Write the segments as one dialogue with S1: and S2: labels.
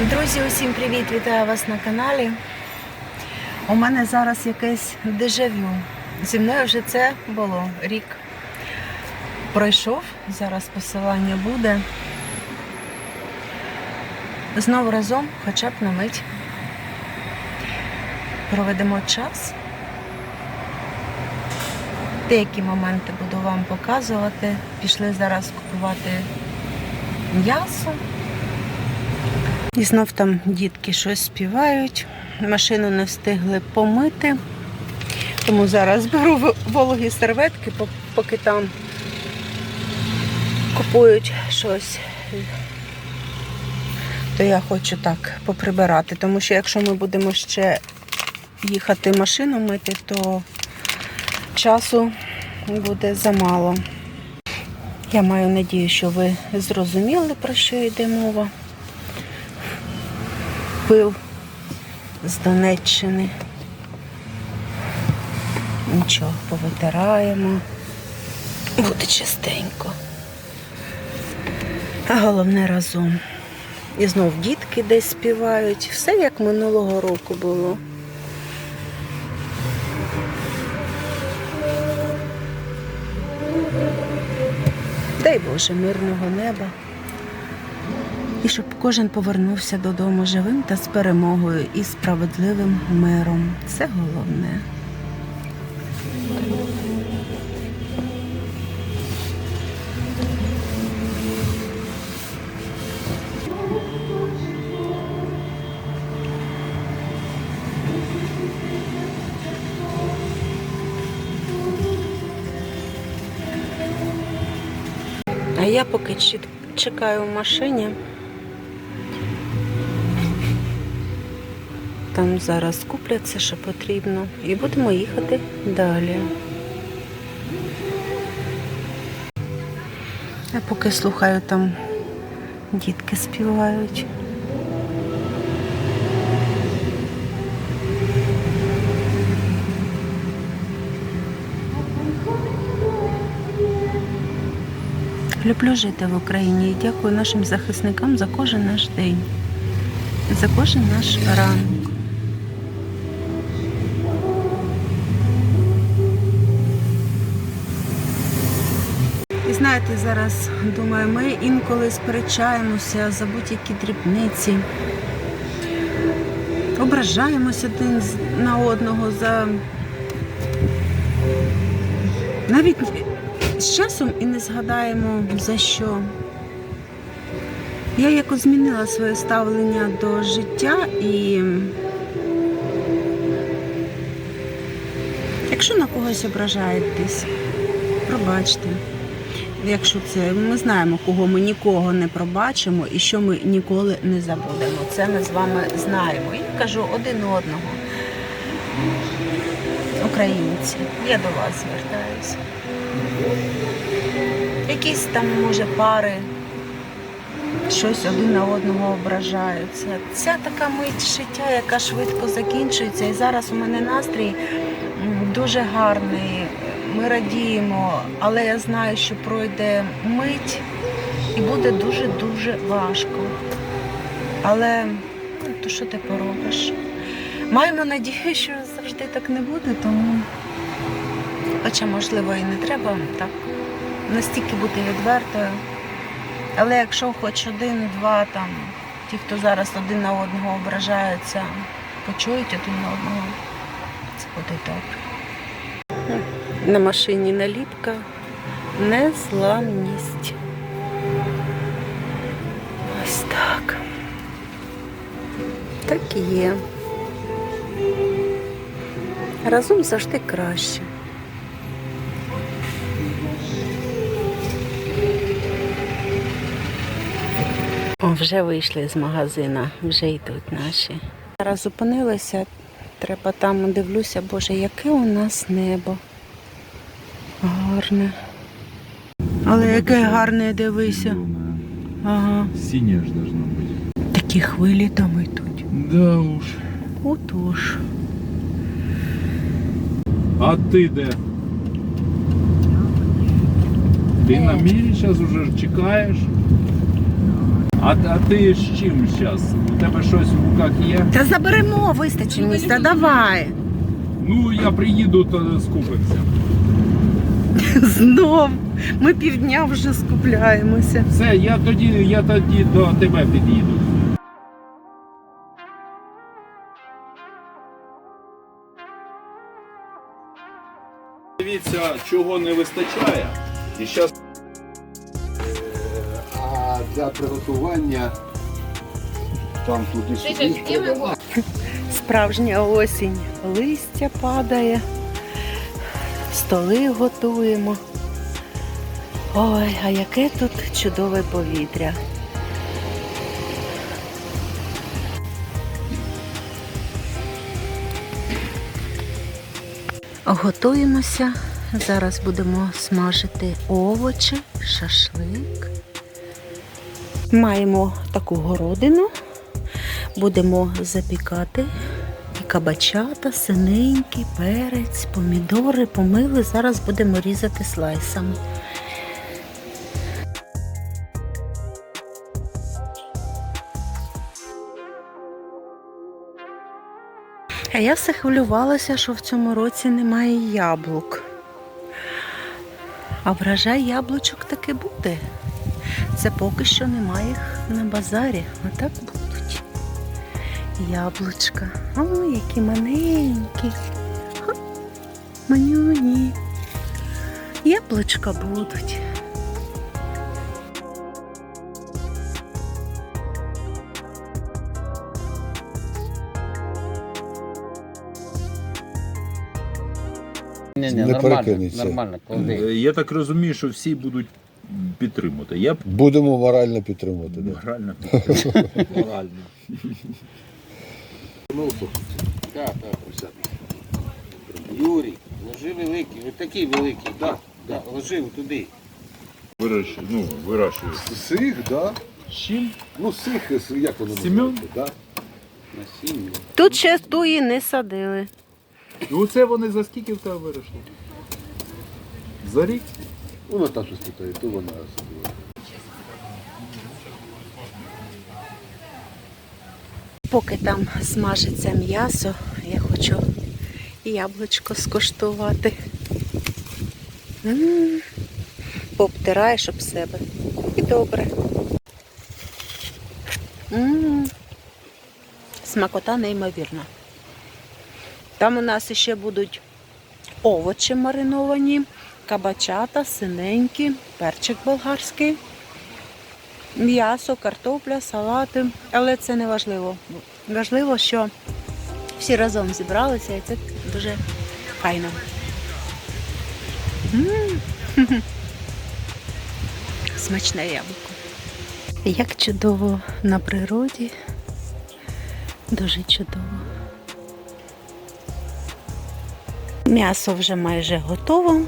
S1: Друзі, усім привіт! Вітаю вас на каналі. У мене зараз якесь дежавю. Зі мною вже це було рік. Пройшов, зараз посилання буде. Знову разом, хоча б на мить. Проведемо час. Деякі моменти буду вам показувати. Пішли зараз купувати м'ясо. І знов там дітки щось співають. Машину не встигли помити. Тому зараз беру вологі серветки, поки там купують щось. То я хочу так поприбирати. Тому що якщо ми будемо ще їхати машину мити, то часу буде замало. Я маю надію, що ви зрозуміли, про що йде мова пил з Донеччини. Нічого, повитираємо. Буде чистенько. А головне разом. І знов дітки десь співають. Все як минулого року було. Дай Боже, мирного неба. І щоб кожен повернувся додому живим та з перемогою і справедливим миром. Це головне. А я поки чекаю в машині. Там зараз куплять все, що потрібно, і будемо їхати далі. Я поки слухаю, там дітки співають. Люблю жити в Україні і дякую нашим захисникам за кожен наш день, за кожен наш ранок. Знаєте, зараз думаю, ми інколи сперечаємося за будь-які дрібниці, ображаємося один на одного за навіть з часом і не згадаємо за що. Я якось змінила своє ставлення до життя і якщо на когось ображаєтесь, пробачте. Якщо це ми знаємо, кого ми нікого не пробачимо і що ми ніколи не забудемо. Це ми з вами знаємо. І кажу один одного. Українці, я до вас звертаюся. Якісь там, може, пари щось один на одного ображаються. Ця така мить життя, яка швидко закінчується. І зараз у мене настрій дуже гарний. Ми радіємо, але я знаю, що пройде мить і буде дуже-дуже важко. Але ну, то що ти поробиш? Маємо надію, що завжди так не буде, тому, хоча, можливо, і не треба так настільки бути відвертою. Але якщо хоч один-два там, ті, хто зараз один на одного ображаються, почують один на одного, це буде добре. На машині наліпка незламність. Ось так. Так і є. Разом завжди краще. Вже вийшли з магазина, вже йдуть наші. Зараз зупинилися, треба там дивлюся, боже, яке у нас небо. Гарне. Але яке гарне, дивися. Ага.
S2: Синяя же должна быть.
S1: Такі хвилі там йдуть.
S2: Да уж.
S1: Отож.
S2: А ти де? Ти на мірі зараз уже чекаєш? А, а ти з чим зараз? У тебе щось в руках є?
S1: Та заберемо, вистачить місця, давай.
S2: Ну, я приїду, то скупимося.
S1: Знов. Ми півдня вже скупляємося.
S2: Все, я тоді, я тоді до тебе під'їду. Дивіться, чого не вистачає. І зараз
S3: А для приготування там туди сюди.
S1: Справжня осінь. Листя падає, столи готуємо. Ой, а яке тут чудове повітря. Готуємося. Зараз будемо смажити овочі, шашлик. Маємо таку городину. Будемо запікати кабачата, синенькі, перець, помідори, помили. Зараз будемо різати слайсами. А я все хвилювалася, що в цьому році немає яблук. А врожай яблучок таки буде. Це поки що немає їх на базарі. Отак будуть. Яблучка. О, які маленькі. Манюні. Яблучка будуть.
S4: Ні, ні,
S3: Не
S4: нормально,
S3: перекинеться.
S4: нормально, клади.
S2: Е, я так розумію, що всі будуть підтримувати. Я б
S3: Будемо морально підтримувати. Да.
S2: морально підтримую. Морально.
S4: Так, так. Юрій, ложи великий, ось такий великий, так, да, ложи туди.
S2: Вирощую, ну, вирощую.
S3: Сих, да?
S2: Чим?
S3: Ну, сих, як воно
S2: Семен?
S3: називається, да?
S4: Насіння.
S1: Тут ще туї не садили.
S2: Ну це вони за скільки в тебе виросли? За рік?
S3: Ну, Наташа спитає, то вона садила.
S1: Поки там смажиться м'ясо, я хочу яблучко скуштувати. М, Пообтираєш об себе. І добре. М, Смакота неймовірна. Там у нас ще будуть овочі мариновані, кабачата, синенькі, перчик болгарський м'ясо, картопля, салати. Але це не важливо. Важливо, що всі разом зібралися і це дуже файно. Смачне яблуко. Як чудово на природі. Дуже чудово. М'ясо вже майже готово.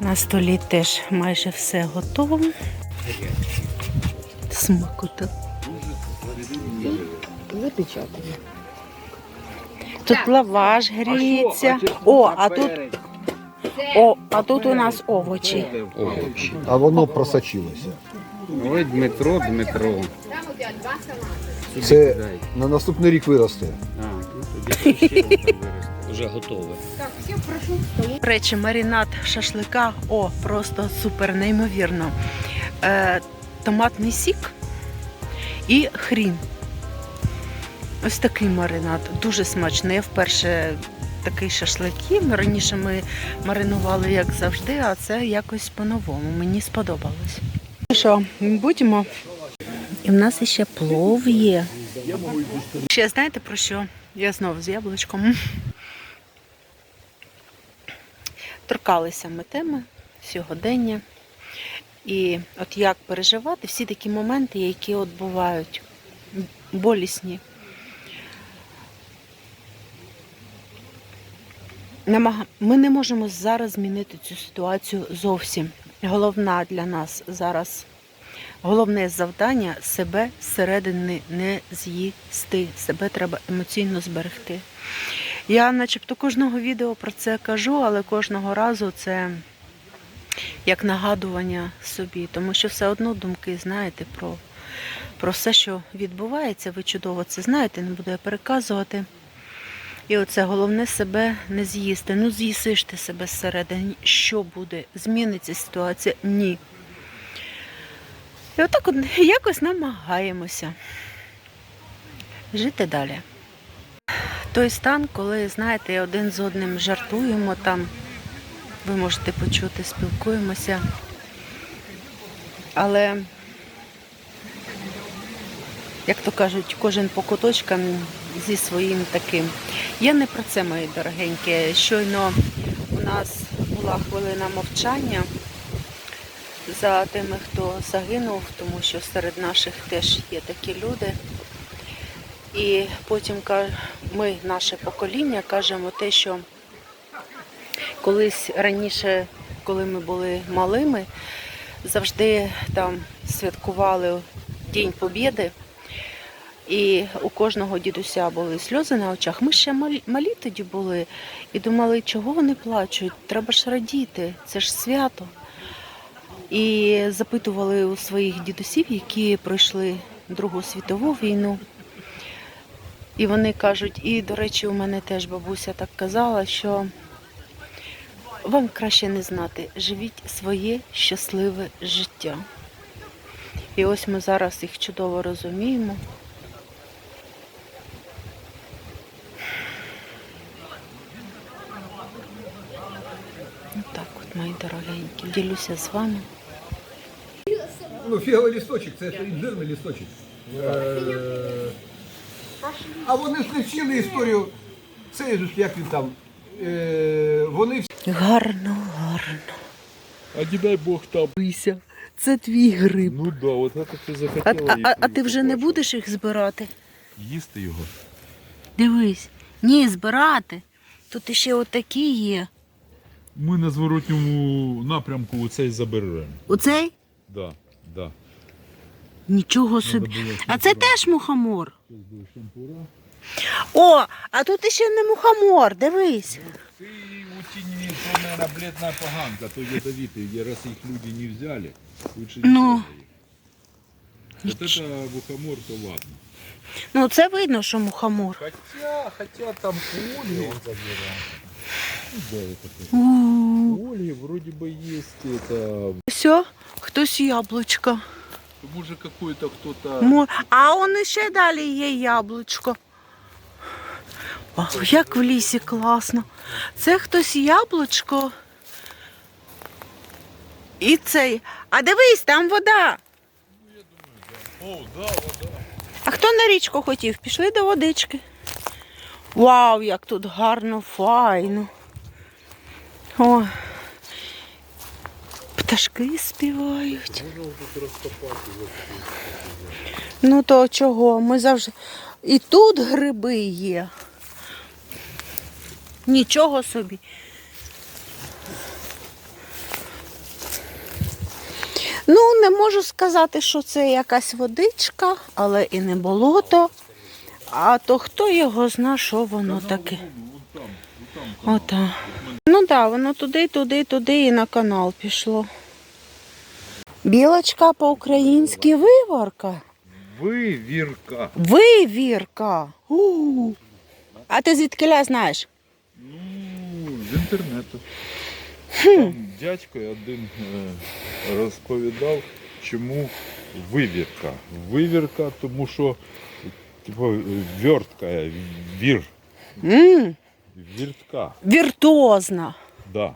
S1: На столі теж майже все готово. Смакота.
S4: Запечатано.
S1: Тут лаваш гріється. О, а тут, о, а тут у нас овочі.
S3: А воно просочилося.
S4: Ой, Дмитро, Дмитро.
S3: Це на наступний рік виросте.
S4: А, ну виросте. Вже готове.
S1: Речі, маринад шашлика, о, просто супер, неймовірно. Томатний сік і хрін. Ось такий маринад. Дуже смачний. Я вперше такий шашлик. Раніше ми маринували, як завжди, а це якось по-новому. Мені сподобалось. Ну Що, будемо? І в нас ще плов є. Ще знаєте про що? Я знову з яблучком. Торкалися ми теми сьогодення. І от як переживати всі такі моменти, які от бувають болісні. Ми не можемо зараз змінити цю ситуацію зовсім. Головна для нас зараз головне завдання себе зсередини не з'їсти. Себе треба емоційно зберегти. Я начебто кожного відео про це кажу, але кожного разу це як нагадування собі, тому що все одно думки, знаєте, про, про все, що відбувається. Ви чудово це знаєте, не буду я переказувати. І оце головне себе не з'їсти. Ну, з'їсиш ти себе зсередини. Що буде? Зміниться ситуація? Ні. І отак от якось намагаємося жити далі. Той стан, коли, знаєте, один з одним жартуємо там, ви можете почути, спілкуємося. Але, як то кажуть, кожен по куточкам зі своїм таким. Я не про це, мої дорогенькі. Щойно у нас була хвилина мовчання за тими, хто загинув, тому що серед наших теж є такі люди. І потім ми, наше покоління, кажемо те, що колись раніше, коли ми були малими, завжди там святкували День Побєди. І у кожного дідуся були сльози на очах. Ми ще малі тоді були і думали, чого вони плачуть? Треба ж радіти, це ж свято. І запитували у своїх дідусів, які пройшли Другу світову війну. І вони кажуть, і, до речі, у мене теж бабуся так казала, що вам краще не знати, живіть своє щасливе життя. І ось ми зараз їх чудово розуміємо. Ну так от, мої дорогенькі, ділюся з вами.
S3: Ну, фіговий лісточок, це інжирний лісточок. Е, А вони ж не вчили історію. Це як він там. Е, Вони
S1: Гарно, гарно.
S2: А не дай Бог там.
S1: Лися, це твій гриб.
S2: Ну да, от це ти
S1: А,
S2: захотіла.
S1: а, а, а ти вже не будеш їх збирати?
S2: їсти його?
S1: Дивись. Ні, збирати. Тут ще отакі є.
S2: Ми на зворотньому напрямку оцей заберемо.
S1: Оцей?
S2: Да, да.
S1: Нічого собі.
S2: Було
S1: А це
S2: шампура.
S1: теж мухомор.
S2: Щас буде шампура.
S1: О, а тут ще не мухомор, дивись.
S2: Ты у тени, то, наверное, бледная поганка, то ядовитые, раз их люди не взяли, лучше не
S1: Ну.
S2: трогай их. Вот это бухомор, то ладно.
S1: Ну, це видно, що мухомор.
S2: Хотя, хотя там Оли, он забирал. Ну, да, это так.
S1: У,
S2: Оли вроде бы есть это,
S1: Все, хтось яблучко.
S2: может какой-то кто-то...
S1: Мо- А он ще далі є яблучко. О, як в лісі класно. Це хтось яблучко. І цей. А дивись, там вода.
S2: О, да, вода.
S1: А хто на річку хотів? Пішли до водички. Вау, як тут гарно, файно. О. Пташки співають. Ну то чого? Ми завжди. І тут гриби є. Нічого собі. Ну, не можу сказати, що це якась водичка, але і не болото. А то хто його зна, що воно таке. Ота. Ну так, да, воно туди, туди, туди і на канал пішло. Білочка по-українськи виварка.
S2: Вывирка.
S1: Вивірка. У. А ти звідкиля знаєш?
S2: З інтернету. Там дядько один е, розповідав, чому вивірка. Вивірка, тому що типу, вертка, вір,
S1: м
S2: віртка.
S1: Віртуозна.
S2: Да,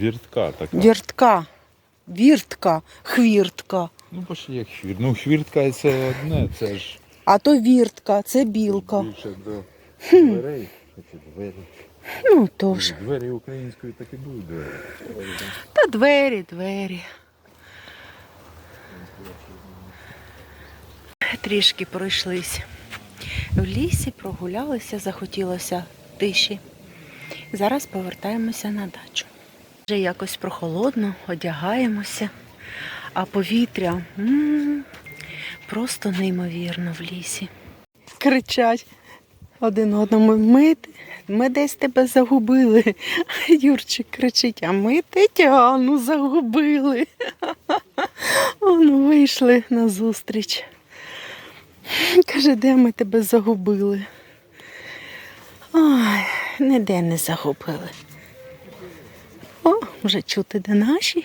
S2: віртка така.
S1: Віртка. Віртка. Хвіртка.
S2: Ну, почти як хвірт. Ну, хвіртка це одне, це ж
S1: А то віртка, це білка.
S2: більше до дверей. Двері.
S1: Ну тож.
S2: Двері українською так і будуть двері.
S1: Та двері, двері. Трішки пройшлись в лісі, прогулялися, захотілося тиші. Зараз повертаємося на дачу. Вже якось прохолодно, одягаємося, а повітря м, просто неймовірно в лісі. Кричать один одному, ми, ми десь тебе загубили. Юрчик кричить, а ми Тетяну загубили. Он вийшли на зустріч. Каже, де ми тебе загубили? Ой, ніде не загубили. О, вже чути, де наші.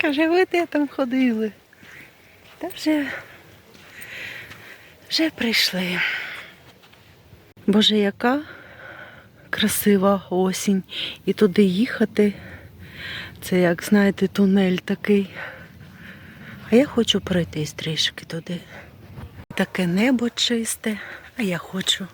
S1: Каже, ви де там ходили? Та вже, вже прийшли. Боже, яка красива осінь. І туди їхати. Це, як знаєте, тунель такий. А я хочу пройтись трішки туди. Таке небо чисте, а я хочу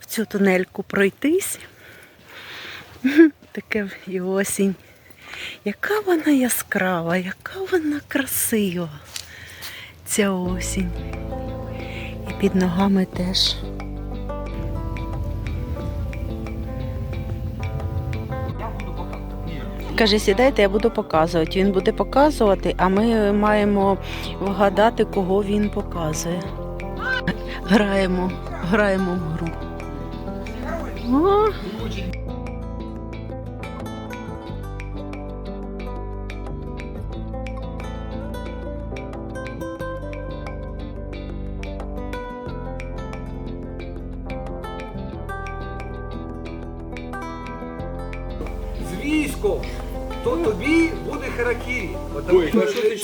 S1: в цю тунельку пройтись. Таке і осінь. Яка вона яскрава, яка вона красива, ця осінь. Під ногами теж. Каже, сідайте, я буду показувати. Він буде показувати, а ми маємо вгадати, кого він показує. Граємо, граємо в гру. О,
S3: З то тобі буде харакірі.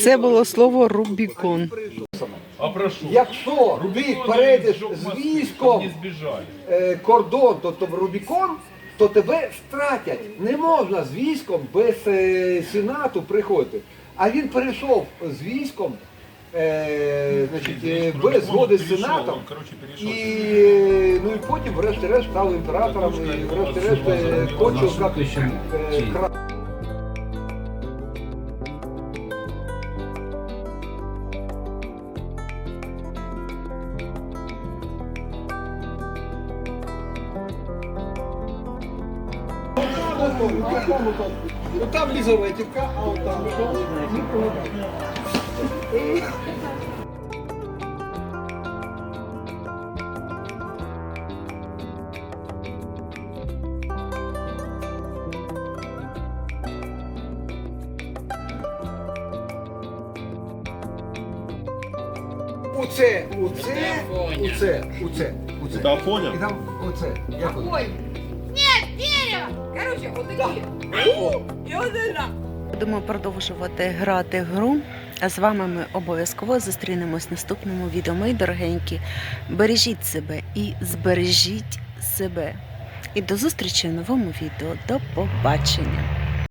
S1: Це було слово Рубікон.
S2: А прошу.
S3: Якщо ти перейдеш з військом е, кордон, тобто Рубікон, то тебе стратять. Не можна з військом без е, сенату приходити. А він перейшов з військом, е, значить, е, без згоди з сенатом. І, е, ну і потім, врешті-решт, став імператором і врешті-решт е, кончив як е, кра- Вот там Лизаветика, а вот там Оце, оце, оце, оце, оце.
S2: Та поняв?
S3: І там оце. Як воно?
S5: Короче, вот такие. И вот это.
S1: Будемо продовжувати грати гру. А з вами ми обов'язково зустрінемось в наступному відео. Мої дорогенькі, бережіть себе і збережіть себе. І до зустрічі в новому відео. До побачення!